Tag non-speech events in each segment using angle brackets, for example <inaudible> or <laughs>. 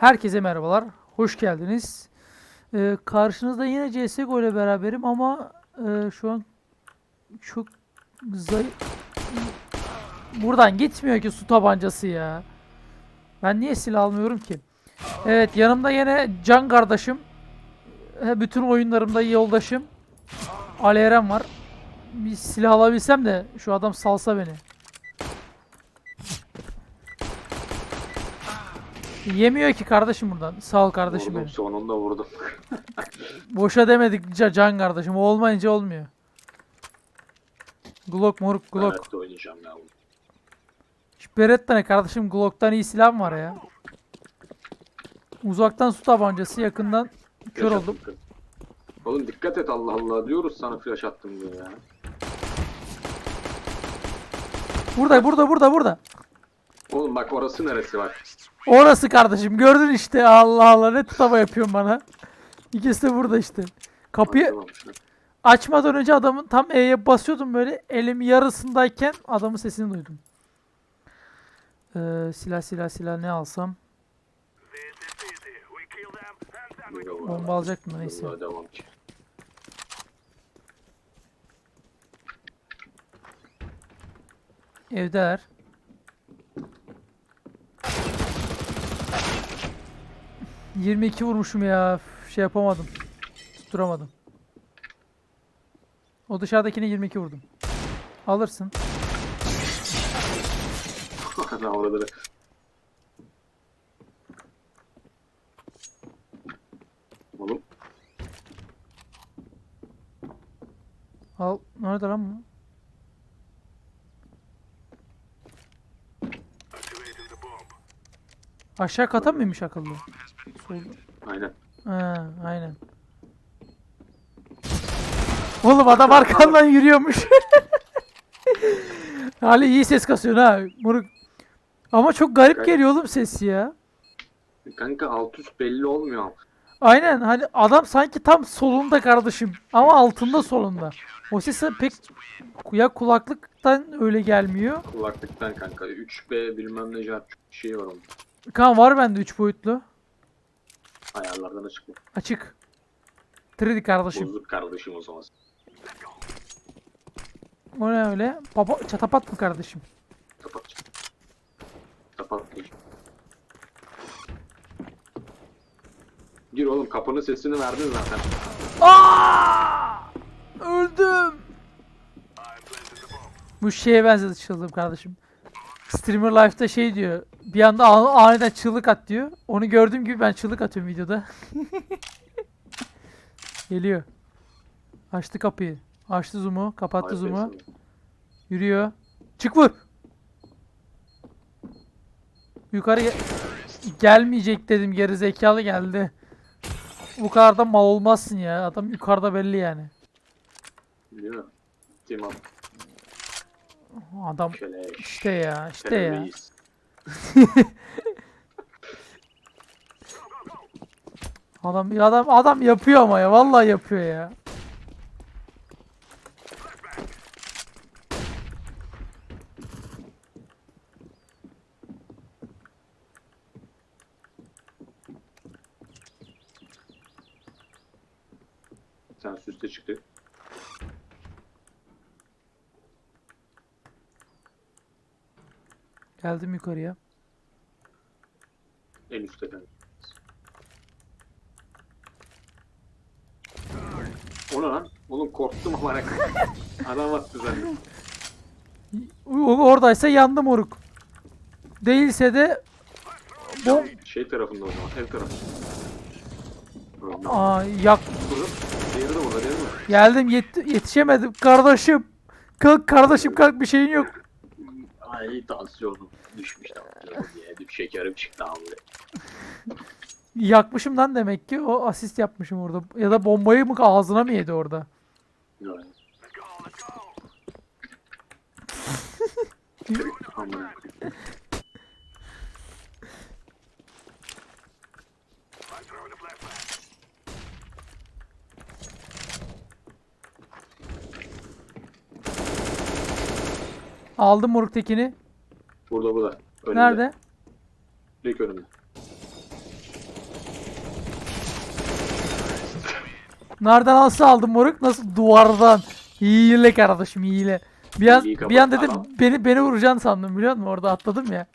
Herkese merhabalar. Hoş geldiniz. Ee, karşınızda yine CSGO ile beraberim ama e, şu an çok zayıf... Buradan gitmiyor ki su tabancası ya. Ben niye silah almıyorum ki? Evet yanımda yine can kardeşim. Bütün oyunlarımda yoldaşım. Ali Eren var. Bir silah alabilsem de şu adam salsa beni. Yemiyor ki kardeşim buradan. Sağ ol kardeşim Vurdum benim. sonunda vurdum. <laughs> Boşa demedik ca- can kardeşim. O olmayınca olmuyor. Glock moruk Glock. Evet oynayacağım ya. Şu Beretta ne kardeşim? Glock'tan iyi silah var ya? Uzaktan su tabancası, yakından kör oldum. Oğlum dikkat et Allah Allah diyoruz sana flash attım diye ya. Burada, burada, burada, burada. Oğlum bak orası neresi bak. Orası kardeşim. Gördün işte. Allah Allah ne tutama yapıyorsun bana. İkisi de burada işte. Kapıyı açmadan önce adamın tam E'ye basıyordum böyle. Elim yarısındayken adamın sesini duydum. Ee, silah silah silah ne alsam? Bomba alacaktım da neyse. Evdeler. ...22 vurmuşum ya. Şey yapamadım. Tutturamadım. O dışarıdakine 22 vurdum. Alırsın. <laughs> Ana oraları. Oğlum Al. Nerede lan bu? Aşağı kata mıymış akıllı? Aynen. Ha, aynen. Oğlum adam arkandan yürüyormuş. <laughs> Ali iyi ses kasıyorsun ha. Moruk. Ama çok garip Garip. geliyor oğlum ses ya. Kanka alt üst belli olmuyor. Aynen hani adam sanki tam solunda kardeşim ama altında solunda. O ses pek ya kulaklıktan öyle gelmiyor. Kulaklıktan kanka. 3B bilmem ne jar şey var onun. Kan var bende 3 boyutlu. Ayarlardan açık mı? Açık. 3D kardeşim. Bozuk kardeşim o zaman. O ne öyle? Baba çatapat mı kardeşim? Kapat. Kapat. Gir oğlum kapının sesini verdin zaten. Aa! Öldüm. Bu şeye benzedi çığlığım kardeşim. Streamer Life'da şey diyor. Bir anda an- aniden çığlık at diyor. Onu gördüğüm gibi ben çığlık atıyorum videoda. <laughs> Geliyor. Açtı kapıyı. Açtı zoom'u. Kapattı zoom'u. Yürüyor. Çık vur. Yukarı gel- gelmeyecek dedim geri zekalı geldi. Bu kadar da mal olmazsın ya. Adam yukarıda belli yani. Değil mi? Adam Şöyle. işte ya işte ya. Adam adam adam yapıyor ama ya vallahi yapıyor ya. Sen süste çıktı. Geldim yukarıya. En üstte ben. O ne lan? Oğlum korktum ama <laughs> Adam attı zaten. Oradaysa yandım oruk. Değilse de bom Şey tarafında o zaman. Ev tarafında. Aa, yak Burada. Diğeri de burada geldim yet- yetişemedim kardeşim. Kalk kardeşim kalk bir şeyin yok. Ay tansiyonum düşmüş tansiyonum diye. Bir şekerim çıktı abi. Yakmışım lan demek ki o asist yapmışım orada. Ya da bombayı mı ağzına mı yedi orada? <laughs> Aman. Aldım moruk tekini. Burada burada. Önümde. Nerede? İlk önümde. Nereden nasıl aldım moruk? Nasıl duvardan? Hile kardeşim hile. Bir an, bir an dedim adam. beni beni vuracaksın sandım biliyor musun? Orada atladım ya.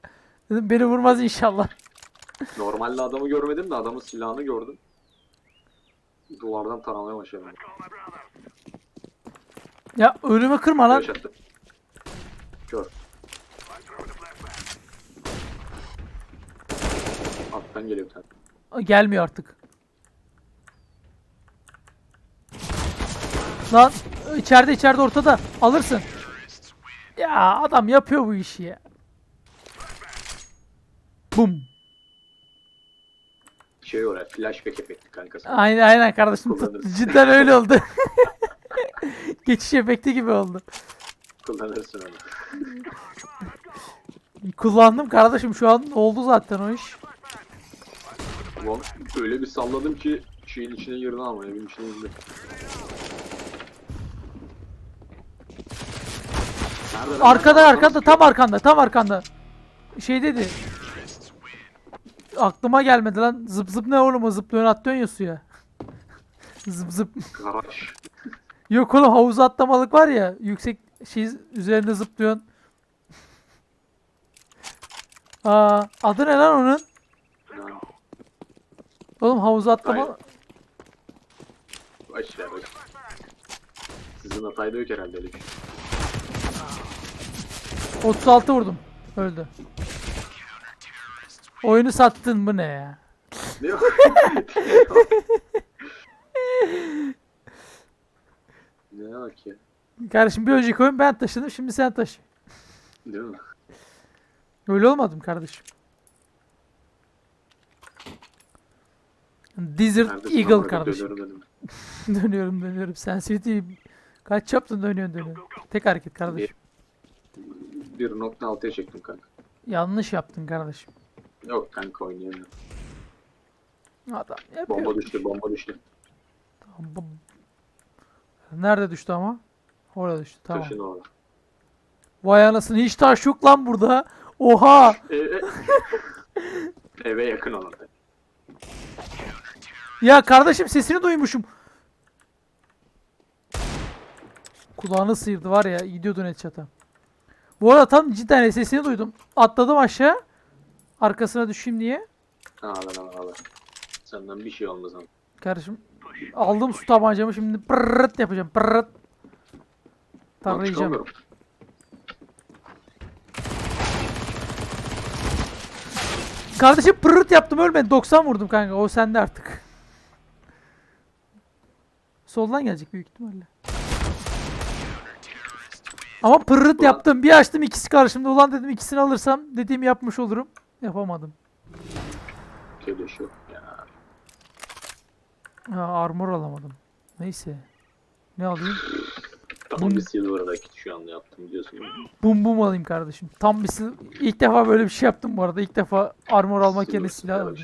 Dedim beni vurmaz inşallah. Normalde adamı görmedim de adamın silahını gördüm. Duvardan taramaya başladım. Ya önüme kırma lan. Yaşattım. Kör. Alttan geliyor bir tane. Gelmiyor artık. Lan içeride içeride ortada. Alırsın. Ya adam yapıyor bu işi ya. Bum. Şey oraya flashback efekti kanka sen. Aynen aynen kardeşim. Kullanırız. Cidden öyle oldu. <laughs> Geçiş efekti gibi oldu. Kullanırsın onu. Kullandım kardeşim şu an oldu zaten o iş. Ulan öyle bir salladım ki şeyin içine girdi ama evin içine girdi. Nerede lan? Arkada arkada tam arkanda tam arkanda. Şey dedi. Aklıma gelmedi lan. Zıp zıp ne oğlum o zıplıyorsun atlıyorsun ya suya. <laughs> zıp zıp. Garaj. Yok oğlum havuza atlamalık var ya. Yüksek şey üzerinde zıplıyorsun. <laughs> Aa, adı ne lan onun? Oğlum havuza atlama. Baş ver baş. Sizin hatayda yok herhalde öyle bir şey. 36 vurdum. Öldü. Oyunu sattın bu ne ya? Ne o? <laughs> ne o ki? Kardeşim bir önceki oyun ben taşıdım şimdi sen taşı. Değil mi? Öyle olmadım kardeşim. Desert Neredesin Eagle kardeşim. dönüyorum <laughs> dönüyorum dönüyorum. Sensitivity kaç yaptın dönüyorsun dönüyorsun. Tek hareket kardeşim. 1.6'ya çektim kanka. Yanlış yaptın kardeşim. Yok kanka oynayamıyorum. Adam yapıyor. Bomba düştü bomba düştü. Bom- Nerede düştü ama? Orada düştü tamam. Taşın orada. Vay anasını hiç taş yok lan burada. Oha. Eve, <laughs> eve yakın olan. Ya kardeşim sesini duymuşum. Kulağını sıyırdı var ya gidiyordun headshot'a. Bu arada tam cidden sesini duydum. Atladım aşağı. Arkasına düşeyim diye. Ağla lan ağla. Senden bir şey olmaz ama. Kardeşim aldım su tabancamı şimdi pırrıt yapacağım pırrıt. Çıkamıyorum. Kardeşim pırrıt yaptım ölmedi 90 vurdum kanka o sende artık. Soldan gelecek büyük ihtimalle. Ama Ulan- yaptım bir açtım ikisi karşımda ulan dedim ikisini alırsam dediğimi yapmış olurum. Yapamadım. Keleş yok ya. Ha, armor alamadım. Neyse. Ne alayım? Tam bir silver'daki şu anda yaptım biliyorsun. Bum bum alayım kardeşim. Tam bir sil- ilk defa böyle bir şey yaptım bu arada. İlk defa armor almak yerine silah aldım.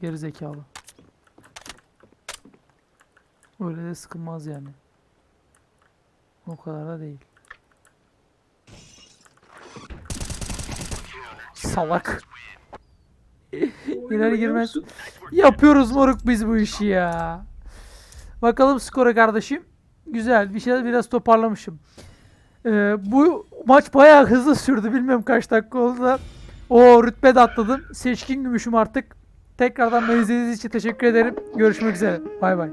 Geri zekalı. Öyle de sıkılmaz yani. O kadar da değil. Salak. <laughs> Girer girmez. Yapıyoruz moruk biz bu işi ya. Bakalım skora kardeşim. Güzel. Bir şeyler biraz toparlamışım. Ee, bu maç bayağı hızlı sürdü. Bilmiyorum kaç dakika oldu da. O rütbe de atladım. Seçkin gümüşüm artık. Tekrardan beni izlediğiniz için teşekkür ederim. Görüşmek üzere. Bay bay.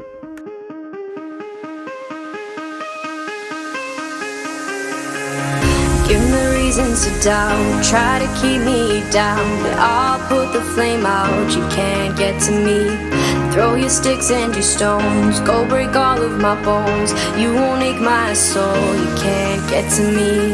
Give me reasons to doubt, try to keep me down, but I'll put the flame out. You can't get to me. Throw your sticks and your stones, go break all of my bones. You won't ache my soul, you can't get to me.